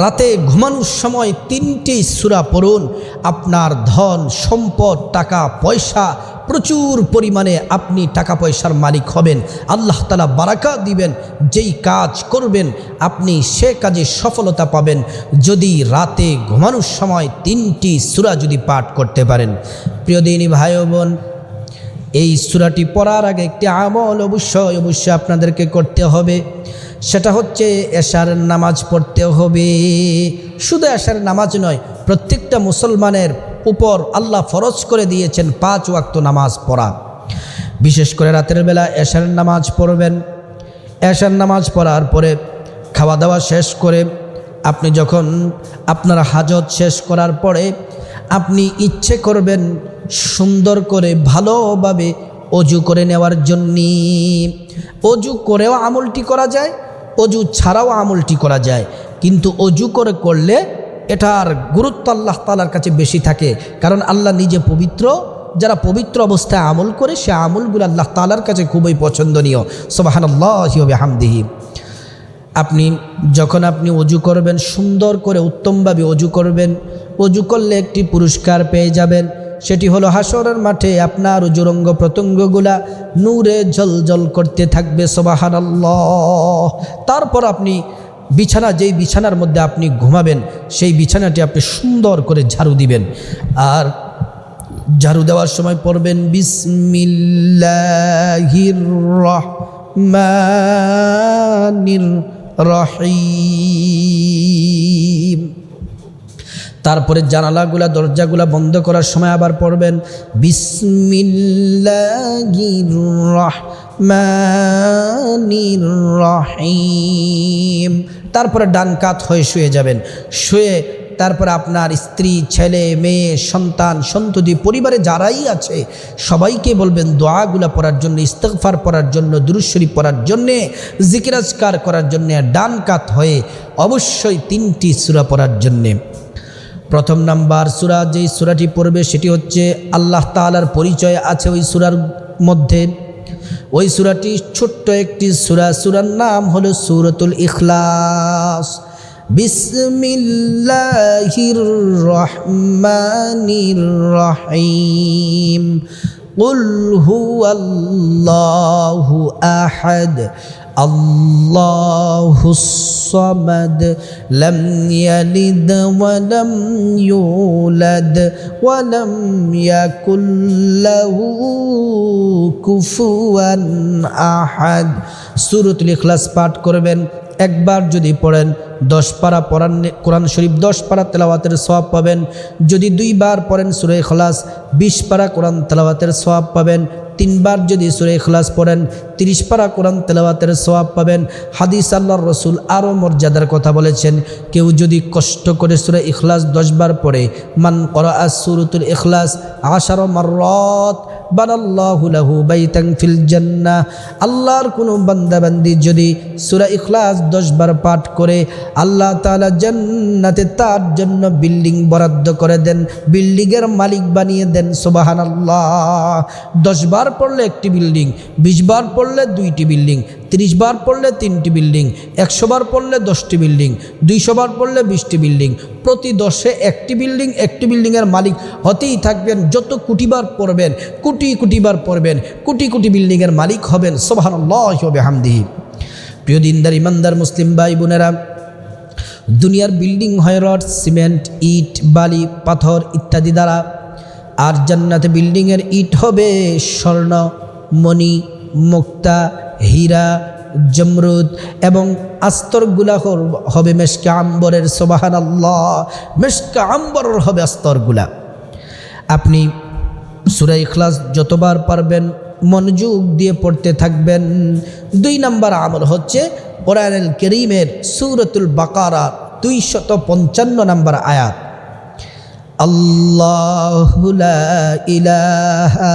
রাতে ঘুমানোর সময় তিনটি সুরা পড়ুন। আপনার ধন, সম্পদ, টাকা, পয়সা, প্রচুর পরিমাণে আপনি টাকা পয়সার মালিক হবেন। আল্লাহ তালা বারাকা দিবেন, যেই কাজ করবেন, আপনি সে কাজে সফলতা পাবেন। যদি রাতে ঘুমানোর সময় তিনটি সুরা যদি পাঠ করতে পারেন। প্রিয় দিনী ভাই বোন, এই সুরাটি পড়ার আগে একটি আমল অবশ্যই অবশ্যই আপনাদেরকে করতে হবে। সেটা হচ্ছে এশার নামাজ পড়তে হবে। শুধু এশার নামাজ নয়, প্রত্যেকটা মুসলমানের উপর আল্লাহ ফরজ করে দিয়েছেন পাঁচ ওয়াক্ত নামাজ পড়া। বিশেষ করে রাতের বেলা এশার নামাজ পড়বেন। এশার নামাজ পড়ার পরে খাওয়া দাওয়া শেষ করে আপনি যখন আপনার হাজত শেষ করার পরে আপনি ইচ্ছে করবেন সুন্দর করে ভালোভাবে অজু করে নেওয়ার জন্যে। অজু করেও আমলটি করা যায় অজু ছাড়াও আমলটি করা যায়। কিন্তু অজু করে করলে এটার গুরুত্ব আল্লাহ তালার কাছে বেশি থাকে। কারণ আল্লাহ নিজে পবিত্র, যারা পবিত্র অবস্থায় আমল করে, সে আমলগুলো আল্লাহ তালার কাছে খুবই পছন্দনীয়। সোবাহান আল্লাহ হামদিহি আপনি যখন আপনি অজু করবেন, সুন্দর করে উত্তমভাবে অজু করবেন, অজু করলে একটি পুরস্কার পেয়ে যাবেন। সেটি হলো হাসরের মাঠে আপনার জুরঙ্গ প্রত্যঙ্গগুলা নূরে জল করতে থাকবে সোবাহান তারপর আপনি বিছানা, যেই বিছানার মধ্যে আপনি ঘুমাবেন, সেই বিছানাটি আপনি সুন্দর করে ঝাড়ু দিবেন। আর ঝাড়ু দেওয়ার সময় পড়বেন, বিসমিল্লাহির রহিম। তারপরে জানালাগুলা, দরজাগুলা বন্ধ করার সময় আবার পড়বেন রহিম তারপরে ডান কাত হয়ে শুয়ে যাবেন। শুয়ে তারপরে আপনার স্ত্রী, ছেলে, মেয়ে, সন্তান, সন্ততি, পরিবারে যারাই আছে, সবাইকে বলবেন দোয়াগুলা পড়ার জন্য ইস্তফার পড়ার জন্য দুরুশ্বরী পড়ার জন্যে জিকিরাজকার করার জন্যে, ডান কাত হয়ে অবশ্যই তিনটি সুরা পড়ার জন্যে। প্রথম নাম্বার সুরা যেই সুরাটি পড়বে সেটি হচ্ছে আল্লাহ তালার পরিচয় আছে ওই সুরার মধ্যে ওই সুরাটি ছোট্ট একটি সুরা সুরার নাম হলো সুরতুল ইখলাস বিসমিল্লাহির রহমানির রহিম قل هو الله أحد الله الصمد لم يلد ولم يولد ولم يكن له كفوا أحد সুরতুল ইখলাস পাঠ করবেন একবার যদি পড়েন দশ পারা পড়ান কোরআন শরীফ দশ পারা তেলাওয়াতের সওয়াব পাবেন যদি দুইবার পড়েন সুরে খলাস বিশ পারা কোরআন তেলাওয়াতের সওয়াব পাবেন তিনবার যদি সুরে খলাস পড়েন, তিরিশ পারা কোরআন তেলাওয়াতের সবাব পাবেন। হাদিস আল্লাহর রসুল আরও মর্যাদার কথা বলেছেন। কেউ যদি কষ্ট করে সুরে ইখলাস দশবার পড়ে, মান করা সুরতুল ইখলাস মার মাররত আল্লাহর কোনো বান্দাবান্দি যদি সূরা ইখলাস 10 বার পাঠ করে, আল্লাহ তাআলা জান্নাতে তার জন্য বিল্ডিং বরাদ্দ করে দেন, বিল্ডিংয়ের মালিক বানিয়ে দেন, সুবহানাল্লাহ। 10 বার পড়লে একটি বিল্ডিং 20 বার পড়লে দুইটি বিল্ডিং, তিরিশ বার পড়লে তিনটি বিল্ডিং, একশো বার পড়লে দশটি বিল্ডিং, দুইশো বার পড়লে বিশটি বিল্ডিং, প্রতি দশে একটি বিল্ডিং, একটি বিল্ডিংয়ের মালিক হতেই থাকবেন, যত কোটিবার পড়বেন কোটি কোটিবার পড়বেন, কোটি কোটি বিল্ডিংয়ের মালিক হবেন সোভানুল্লাহবে হামদিহি প্রিয় দিনদার, ইমানদার মুসলিম ভাই বোনেরা, দুনিয়ার বিল্ডিং হয় রড সিমেন্ট ইট, বালি, পাথর ইত্যাদি দ্বারা, আর জান্নাতে বিল্ডিংয়ের ইট হবে স্বর্ণ, মণি, মুক্তা, হীরা, জমরুদ এবং আস্তর আস্তরগুলা হবে মেশকা আম্বরের সোবাহান আল্লাহ মেশকা আম্বরের হবে আস্তরগুলা। আপনি সুরাই ইখলাস যতবার পারবেন মনোযোগ দিয়ে পড়তে থাকবেন। দুই নাম্বার আমল হচ্ছে কোরআনুল করিমের সুরতুল বাকারা দুই শত পঞ্চান্ন নাম্বার আয়াত। আল্লাহ ইলাহা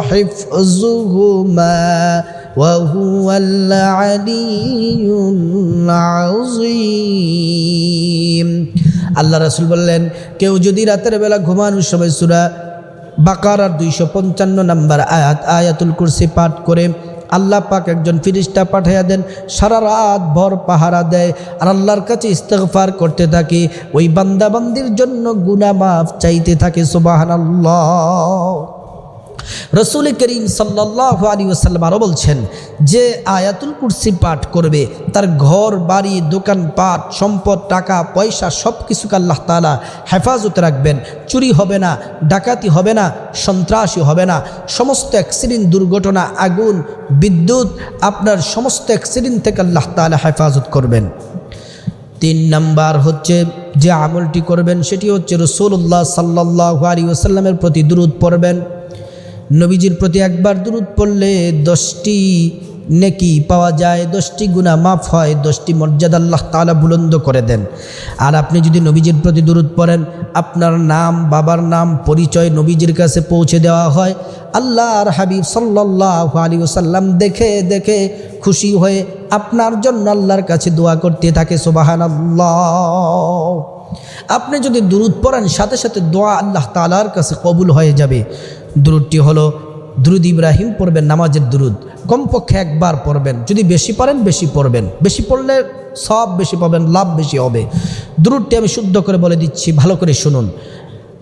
حفظهما وهو العلي العظيم আল্লাহ রাসূল বললেন কেউ যদি রাতের বেলা ঘুমানোর সময় সূরা বাকারার দুইশো পঞ্চান্ন নাম্বার আয়াত আয়াতুল কুরসি পাঠ করে আল্লাহ পাক একজন ফিরিস্তা পাঠাইয়া দেন সারা রাত ভর পাহারা দেয় আর আল্লাহর কাছে ইস্তগফার করতে থাকে ওই বান্দাবান্দির জন্য গুনাহ মাফ চাইতে থাকে সুবাহান রসুল করিম সাল্লাহ আলী ওসাল্লাম আরও বলছেন, যে আয়াতুল কুরসি পাঠ করবে, তার ঘর, বাড়ি দোকানপাট সম্পদ, টাকা, পয়সা সব কিছুকে আল্লাহ তালা হেফাজতে রাখবেন। চুরি হবে না, ডাকাতি হবে না, সন্ত্রাসী হবে না। সমস্ত অ্যাক্সিডেন্ট, দুর্ঘটনা, আগুন, বিদ্যুৎ, আপনার সমস্ত অ্যাক্সিডেন্ট থেকে আল্লাহ তালা হেফাজত করবেন। তিন নাম্বার হচ্ছে, যে আমলটি করবেন, সেটি হচ্ছে রসুল্লাহ সাল্লাহ আলী ওসাল্লামের প্রতি দূরত পড়বেন। নবীজির প্রতি একবার দূরত পড়লে দশটি নেকি পাওয়া যায়, দশটি গুণা মাফ হয়, দশটি মর্যাদা আল্লাহ তালা বুলন্দ করে দেন। আর আপনি যদি নবীজির প্রতি দূরত পড়েন, আপনার নাম, বাবার নাম, পরিচয় নবীজির কাছে পৌঁছে দেওয়া হয়। আল্লাহ আর হাবিব সাল্লাহ আলী ওসাল্লাম দেখে দেখে খুশি হয়ে আপনার জন্য আল্লাহর কাছে দোয়া করতে থাকে সোবাহান আল্লাহ আপনি যদি দূরত পড়েন, সাথে সাথে দোয়া আল্লাহ তালার কাছে কবুল হয়ে যাবে। দুরুদটি হলো দুরুদ ইব্রাহিম পড়বেন নামাজের দুরুদ কমপক্ষে একবার পড়বেন যদি বেশি পারেন বেশি পড়বেন বেশি পড়লে সব বেশি পাবেন লাভ বেশি হবে দুরুদটি আমি শুদ্ধ করে বলে দিচ্ছি ভালো করে শুনুন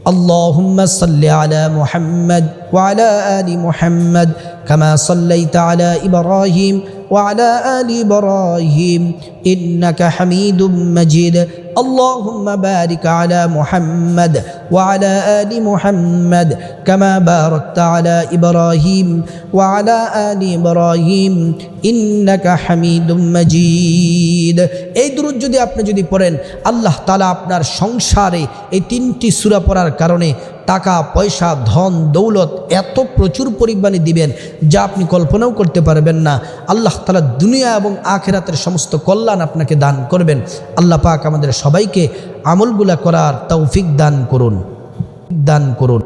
اللهم صل على محمد وعلى آل محمد كما صليت على إبراهيم وعلى آل إبراهيم إنك حميد مجيد اللهم بارك على محمد وعلى آل محمد كما باركت على إبراهيم وعلى آل إبراهيم إنك حميد مجيد এই দুরুদ যদি আপনি যদি পড়েন আল্লাহ তালা আপনার সংসারে এই তিনটি সূরা পড়ার কারণে টাকা পয়সা ধন দৌলত এত প্রচুর পরিমাণে দিবেন যা আপনি কল্পনাও করতে পারবেন না আল্লাহ তালা দুনিয়া এবং আখেরাতের সমস্ত কল্যাণ আপনাকে দান করবেন আল্লাহ পাক আমাদের সবাইকে আমলগুলা করার তৌফিক দান করুন। দান করুন।